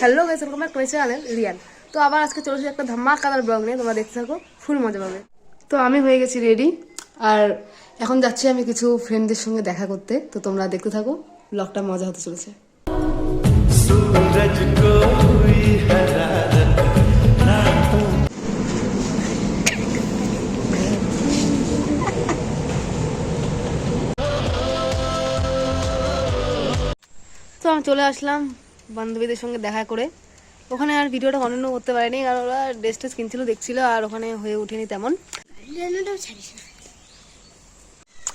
Hello guys welcome back to my channel Riyan তো আবার আজকে চলেছে একটা ধামাকাদার ব্লগ নিয়ে, তোমরা দেখতে থাকো ফুল মজা পাবে। তো আমি হয়ে গেছি রেডি আর এখন যাচ্ছি আমি কিছু ফ্রেন্ডদের সঙ্গে দেখা করতে, তো তোমরা দেখতে থাকো ব্লগটা মজা হতে চলেছে। তো আমি চলে আসলাম বান্ধবীদের সঙ্গে দেখা করে। ওখানে আর ভিডিওটা কন্টিনিউ করতে পারিনি, কারণ ওরা ড্রেস টেস কিনছিল, দেখছিল, আর ওখানে হয়ে ওঠেনি তেমন।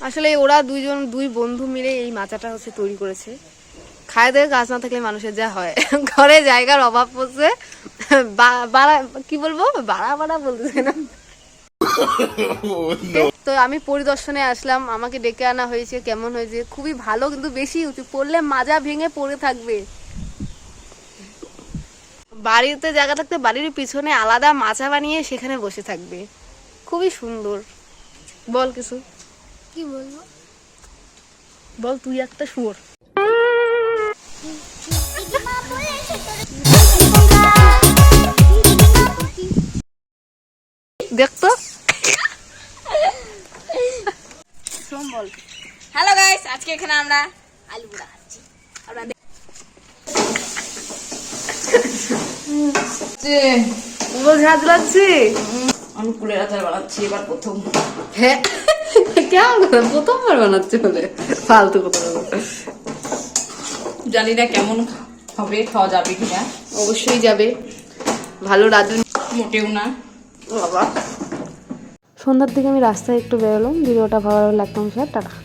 আসলে ওরা দুইজন, দুই বন্ধু মিলে এই মাচাটা হচ্ছে তৈরি করেছে। খায় দেয় গাছ না থাকলে মানুষের যা হয়। ঘরে জায়গার অভাব পড়ছে বাড়া, কি বলব? বাড়া বাড়া বলতেছে না। তো আমি পরিদর্শনে আসলাম আমাকে ডেকে আনা হয়েছে কেমন হয়েছে? খুবই ভালো কিন্তু বেশি উঁচু পড়লে মাজা ভেঙে পড়ে থাকবে। বাড়িতে জায়গা থাকতে বাড়ির পিছনে আলাদা মাচা বানিয়ে সেখানে বসে থাকবে। খুবই সুন্দর। বল কিছু। কি বলব? বল তুই একটা শুয়োর। দেখতো? হ্যালো গাইস আজকে এখানে আমরা আলু পোড়া খাচ্ছি। বল ঝাঁজ লাগছে আমি কুলের আচার বানাচ্ছি এবার প্রথম। হ্যাঁ কেমন প্রথমবার বানাচ্ছে বলে? ফালতু কথা বলো। জানি না কেমন হবে খাওয়া যাবে কিনা। অবশ্যই যাবে। ভালো রাজু মোটেও না। বাবা। সন্ধ্যার দিকে আমি রাস্তায় একটু বেরোলাম ভিডিওটা ভালো লাগতাম স্যার টাটা।